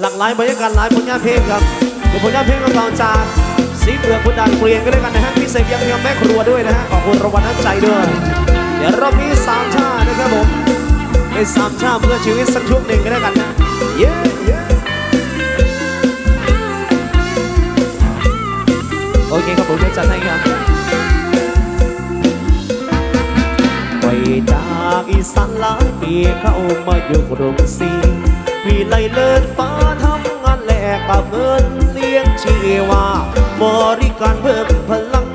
หลากหลายบรรยากาศหลายผลงานเพลงครับเดี๋ยวผลงานเพลงของเราจากสีเปลือกคุณดันเปลี่ยนกันด้วยกันนะฮะพิเศษยังยังแม่ครัวด้วยนะฮะขอบคุณรางวัลน้ำใจด้วย เดี๋ยวเรามีสามชาตินะครับผมเป็นสามชาติเพื่อชีวิตสักช่วงหนึ่งกันด้วยกันนะเย้โอเคครับผมจะจัดให้ครับไปจากอีสานหลายปีเข้ามาอยู่กรุงศรี วิไลเลิศฟ้าทำงานแลกกับเงินเลี้ยงชีวา บริการเพิ่มพลัง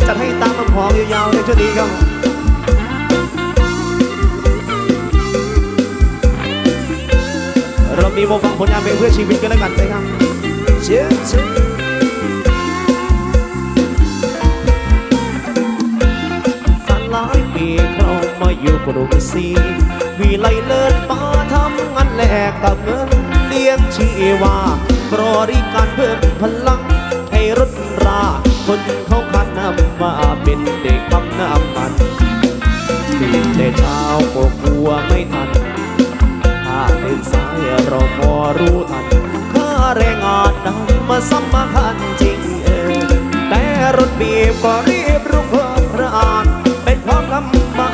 ษจัดให้ตามลำพองยาวๆในช่วงนี้ครับเรามีวงฟังผลงานเพลงเพื่อชีวิตกันแล้วกันนะครับเชื่อเชื่อสันหลายปีเข้ามาอยู่กรุงศรีวิไลเลิศฟ้าทำงานแลกกับเงินเลี้ยงชีวาบริการเพิ่มพลังให้รถรา คนเขาคันนำมาเป็นเด็กปั๊มน้ำมันตื่นแต่เช้าก็กลัวไม่ทัน ถ้าตื่นสายเราพอรู้ทัน ค่าแรงงานนั้นมาสำคัญจริงเออ แต่รถบีบก็รีบรุกเพิ่มพระอานเป็นความลำบา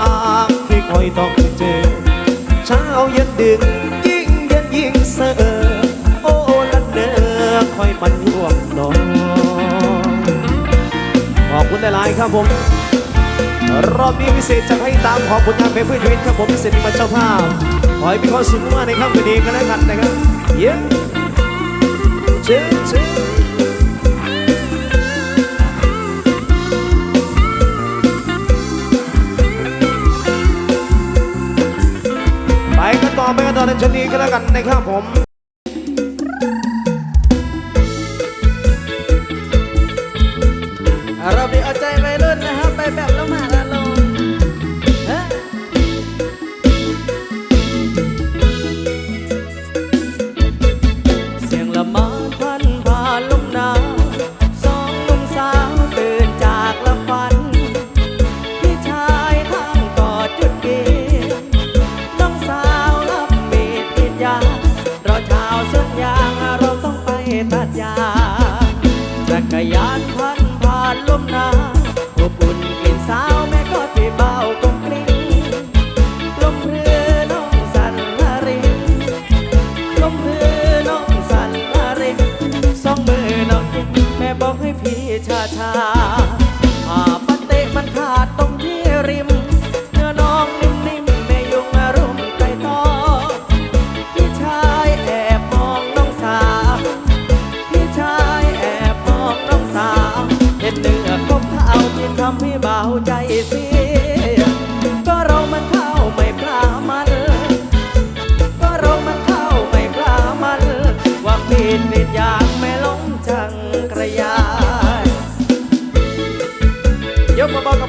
กที่คอยต้องเจอ เช้าเย็นดึก คุณหลายๆครับผม รอบนี้พิเศษจะให้ตามขอบผลงานเป็นเพื่อชีวิตครับผมพิเศษเป็นเจ้าภาพขอให้มีความสุขมากในค่ำคืนนี้กันแล้วกันนะครับเย้เจ๊เจ๊ไปกันต่อไปกันต่อในชนี้กันแล้วกันนะครับผม Baba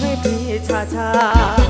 ไม่พี่ชาชา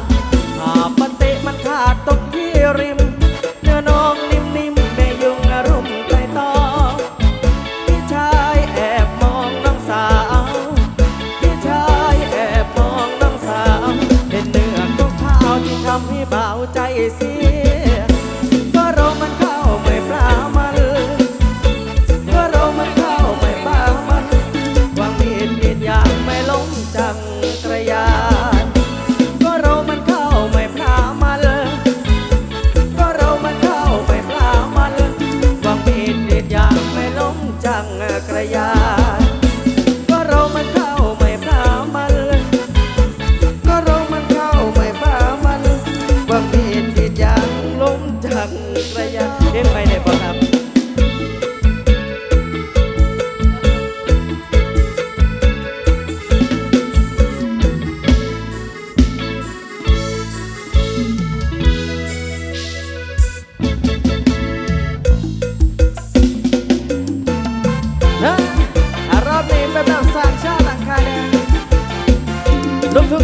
Don't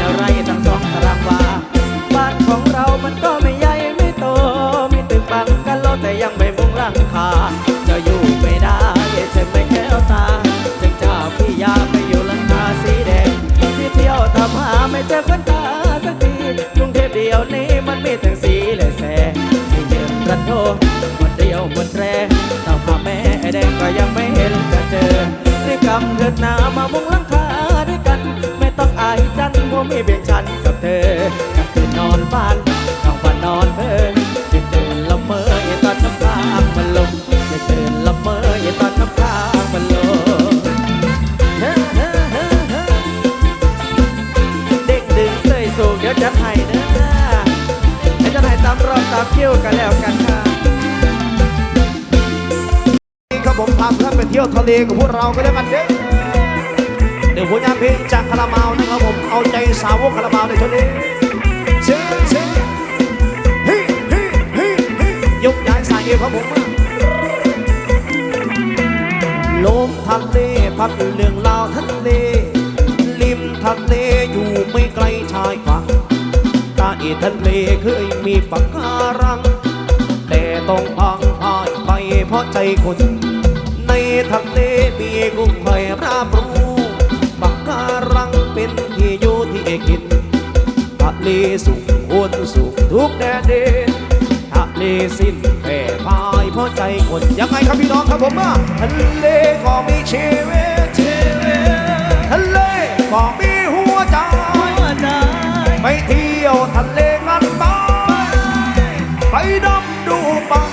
อะไรตั้งสองตารางวาบ้านของเรามันก็ไม่ใหญ่ไม่โต มีตึกบังกันโลแต่ยังไม่มุงรังคาจะอยู่ไม่ได้ใช่ไหมแกวตาจึงจะพี่ยาไปอยู่ลังคาสีแดงที่เที่ยวทำหาไม่เจอคนตาสักทีกรุงเทพเดียวนี้มันมีทั้สีและแสงที่ยืนรัโทหมดเดียวหมแรงตามหาแม่แดงก็ยังไม่เห็นจะเจอรีบกำเถิดนามามุ่งลัง ยวทะเลกับพวกเราก็แล้กันเด้เดี๋ยวผลงานเพลงจากคาราบาวนะครับผม เอาใจสาวกคาราบาวในช่นี้เชิญเชิญฮิฮิฮิฮิยกย้ายสายเอวครับผมลมทะเลพัดเรื่องราวทะเล ริมทะเลอยู่ไม่ไกลชายฝั่งตาต้ทะเลเคยมีปะการัง แต่ต้องพังพ่ายไปเพราะใจคน ในทะเลมีกุ้งหอยราบรูปักการังเป็นที่อยู่ที่กินทะเลสุขคนสุขทุกแดนเดนทะเลสิ้นแผ่พายเพราะใจคนยังไงครับพี่น้องครับผมอะทะเลก็มีชีวิตชีวิทะเลก็มีหัวใจไม่เที่ยวทะเลกันไปไปดำดูปะ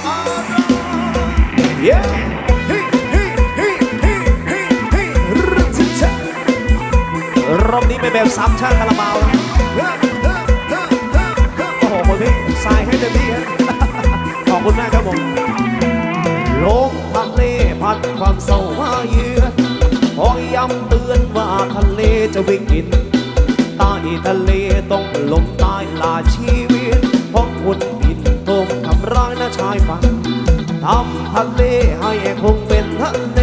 เป็นแบบซ้ำช่างคาราบาวโอ้โหคนนี้สายให้เต็มที่ครัขอบคุณแมากครับผมลมทะเลพัดความเศร้ามาเยือนขอย้ำเตือนว่าทะเลจะวิกฤตาอีทะเลต้องลมตายลาชีวิตเพราะหุ่นดิดตรงทำร้ายน้าชายฝั่งทำทะเลให้คงเป็นทะเล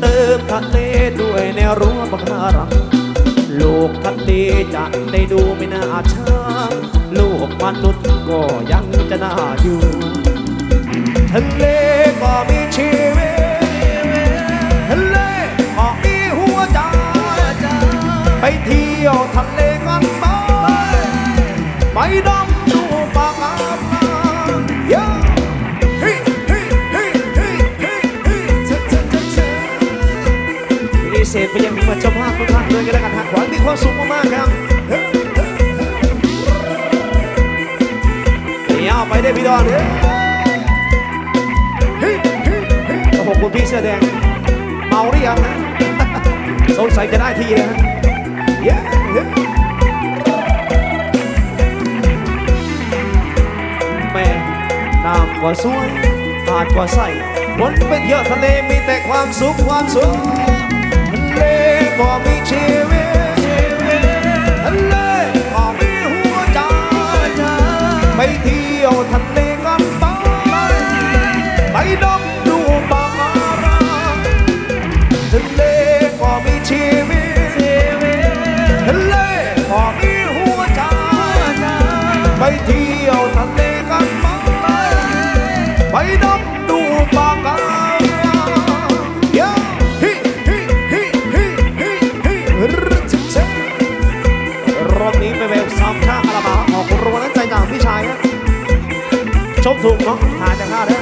เติมทะเลด้วยแนวรั้วบังหารัง ลูกทะเลจะได้ดูไม่น่าช้างโลกมนุษย์ก็ยังจะน่าอยู่ทะเลก็มีชีวิตทะเลก็มีหัวใจไปเที่ยวทะเลกันไหมไปดอง ษไปยังเจ้าภาพทุกท่านด้วยกันแล้วกันฮะขอให้มีความสุขมากๆครับเดี๋ยวไปได้พี่ดอนเฮ้ยโอ้โหคุณพี่เสื้อแดงเมาหรือยังฮะสงสัยจะได้ที่นะฮะเย้แม่น้ำก็สวยหาดก็ใสวนไปเที่ยวทะเลมีแต่ความสุขความสุข ไปเที่ยวทะเลกัน ถูกเนาะหาจากห้าเด้อ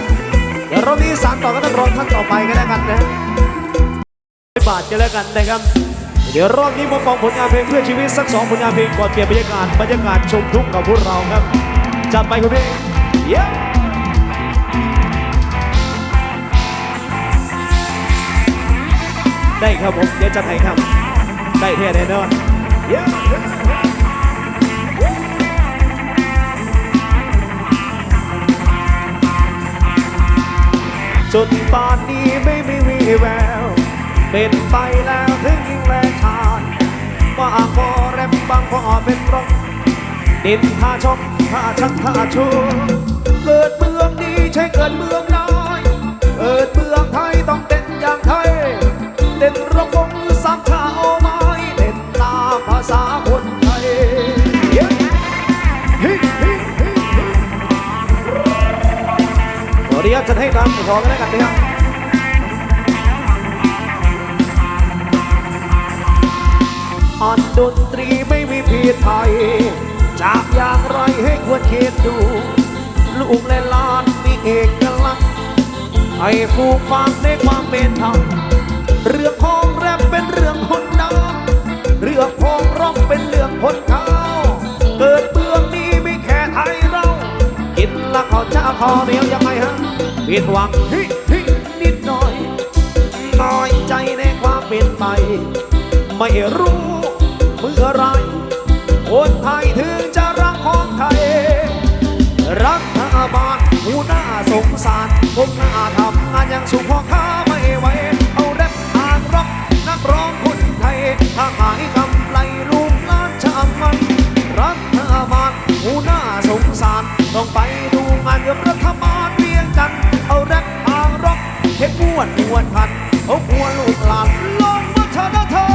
เดี๋ยวรอบนี้สามต่อก็ต้องรอท่านต่อไปกันแล้วกันนะบาทกันแล้วกันนะครับ เดี๋ยวรอบนี้มาฟังผลงานเพลงเพื่อชีวิตสักสองผลงานเพลงก่อนเปลี่ยนบรรยากาศบรรยากาศชมทุกข์กับพวกเราครับจัดไปคุณพี่เย้ได้ครับผมเดี๋ยวจัดให้ครับ ได้แท้แน่นอนเย้ จนป่านนี้ไม่มีวีแวว เป็นไปแล้วถึงยิ่งแรงชาญว่าพอแรมบางพอเป็นรองดินท่าชมท่าชักท่าชูเกิดเมืองดีใช่เกิดเมืองน้อย เกิดเมืองไทยต้องเต้นอย่างไทยเต้นระวง ให้ตามขอกันแล้วกันนะครับอ่านดนตรีไม่มีผิดไทย จากอย่างไรให้ควรคิดดู ลูกและหลานมีเอกลักษณ์ให้ผู้ฟังในความเป็นธรรมเรื่องของแรปเป็นเรื่องคนดังเรื่องของร็อกเป็นเรื่องคนเขาเกิดเมืองนี้ไม่แค่ไทยเรา กินแล้วเขาจะคอเหนียวยังไงฮะ ผิดหวังฮิฮินิดหน่อยน้อยใจในความเป็นไปไม่รู้เมื่อไรคนไทยถึงจะรักของไทย รัฐบาลผู้น่าสงสารผมน่าทำงานอย่างสุขพ่อค้าไม่ไหวเอาแรปทางร็อกนักร้องคนไทย ถ้าหายกำไรลูกล้านชามมัน รัฐบาลผู้น่าสงสารต้องไปดูงานกับรัฐบา เฮ็ดม้วนม้วนพันเอาหัวลูกหลานลงมาเถอะนะเธอ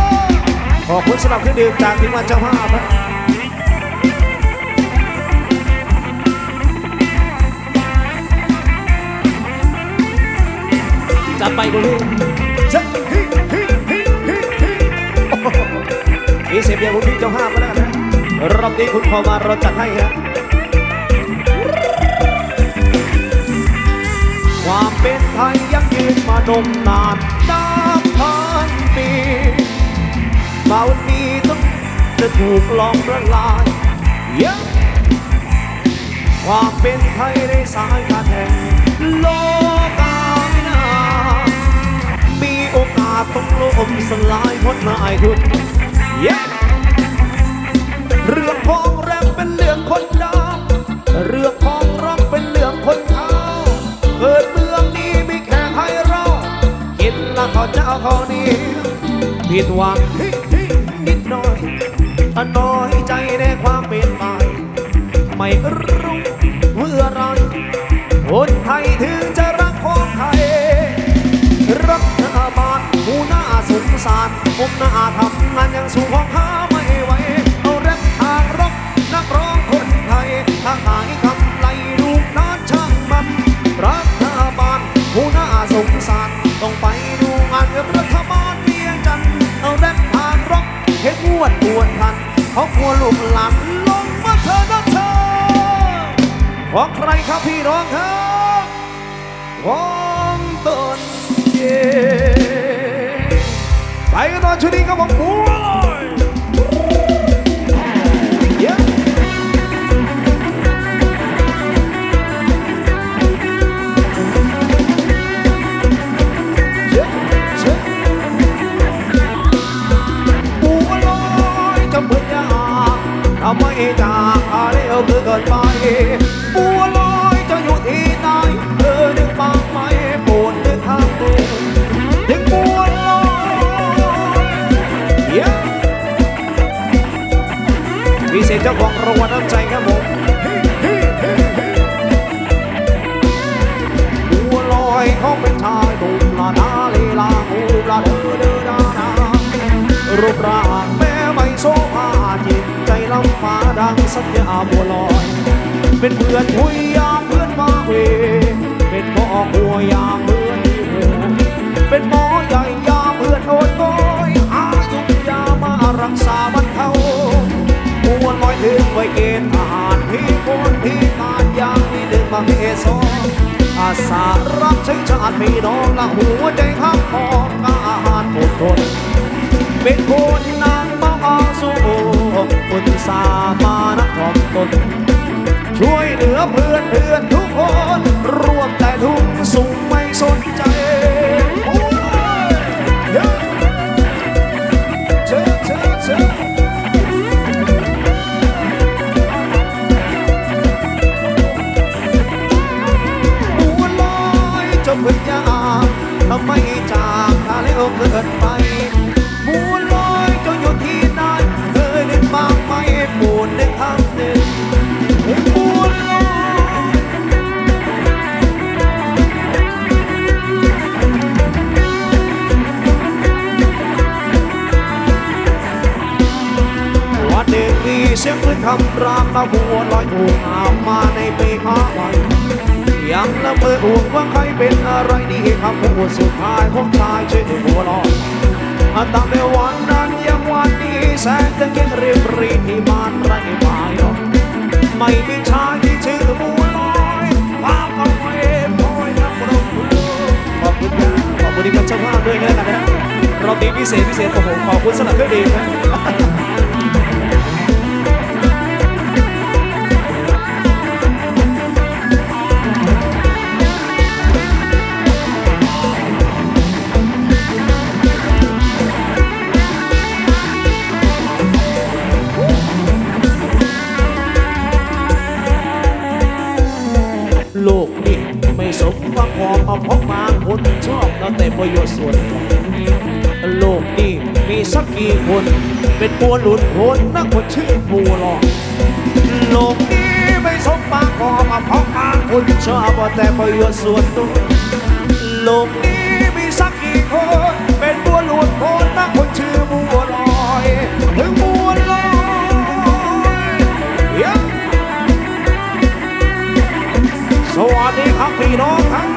ขอบคุณสำหรับเครื่องดื่มจากทีมงานเจ้าภาพครับจัดไปคุณพี่จะฮิฮิฮิฮิฮิโอ้โหมีเสียงเดียวคุณพี่เจ้าภาพมาแล้วนะรอบนี้คุณพอมาเราจัดให้ฮะ ความเป็นไทยยังยืนมานมนานนับพันปีมาวันนี้ต้องจะถูกลองละลายเย้ความเป็นไทยในสายการแห่งโลกาวินา มีโอกาสต้องล่มสลายพ้นนายทุนเย้เรื่องของแรปเป็นเรื่องคนดำ เท่านี้ ผิดหวังนิดหน่อยอน้อยใจในความเป็นไปไม่รู้เมื่อไรคนไทยถึงจะรักของไทย รักธนาบาทหูหน้าสงสารผมหน้าทำงานยังสูงของหาไม่ไหวเอา ทันเขากลัวลูกหลานลงมาเธอนะเธอ ของใครครับพี่น้องครับของตนเองไปกันตอนชุดนี้ครับผม จากอะไรเอาคือเกินไปารักษาบรรเทามวนลอยถึงไว้เกณฑ์ทหารพี่คนพี่ทานยามนี่ดึงมาเฮซออาสารับใช้ชาติพี่น้องละหัวใจข้างของอาหารอดทนเป็นคนนางมาอาสูคุณสามานะทอมตนช่วยเหลือเพื่อนเพื่อน อยจนเพิ่งยาทำไมจากทาแล้วเกินไปบัวลอยจะอยู่ที่ไหนเคยได้บ้างไหมปูนในคำหนึ่งบัวลอยวันหนึ่งมีเสียงปืนคำรามตะบัวลอยถูกอามาในปีห้าวัน ยังละเมอห่วงว่าใครเป็นอะไรนี่คำพูดสุดท้ายของชายชื่อบัวลอยตั้งแต่วันนั้นยังวันนี้แสงตะเกียงเรียบรีที่บ้านไรไม่หรอกไม่มีชายที่ชื่อบัวลอยภาพเอาไว้พอยนักรบขอบคุณขอบคุณที่เป็นเจ้าภาพด้วยนะนะครับเรอบนี้พิเศษพิเศษโอ้โหขอบคุณสำหรับ แต่ประโยชน์ส่วนโลกนี้มีสักกี่คน เป็นบัวหลุดพ้นนักคนชื่อบัวหลอกโลกนี้ไม่สมปากพอมาพบมาคนชอบเอาแต่ประโยชน์ส่วนตัวโลกนี้มีสักกี่คน เป็นบัวหลุดพ้นนักคนชื่อบัวลอยถึงบัวลอยสวัสดีครับพี่น้องทั้ง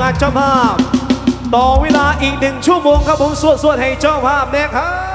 งานเจ้าภาพ ต่อเวลาอีกหนึ่งชั่วโมงครับผมสวดสวดๆให้เจ้าภาพเนี่ยครับ